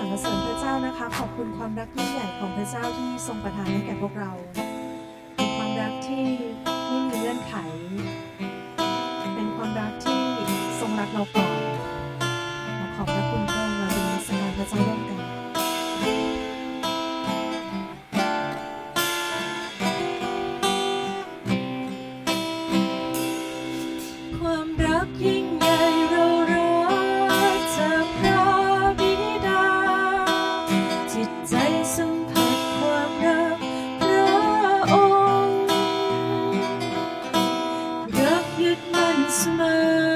สรรเสริญพระเจ้านะคะ ขอบคุณความรักที่ใหญ่ของพระเจ้าที่ทรงประทานให้แก่พวกเรา Christmas.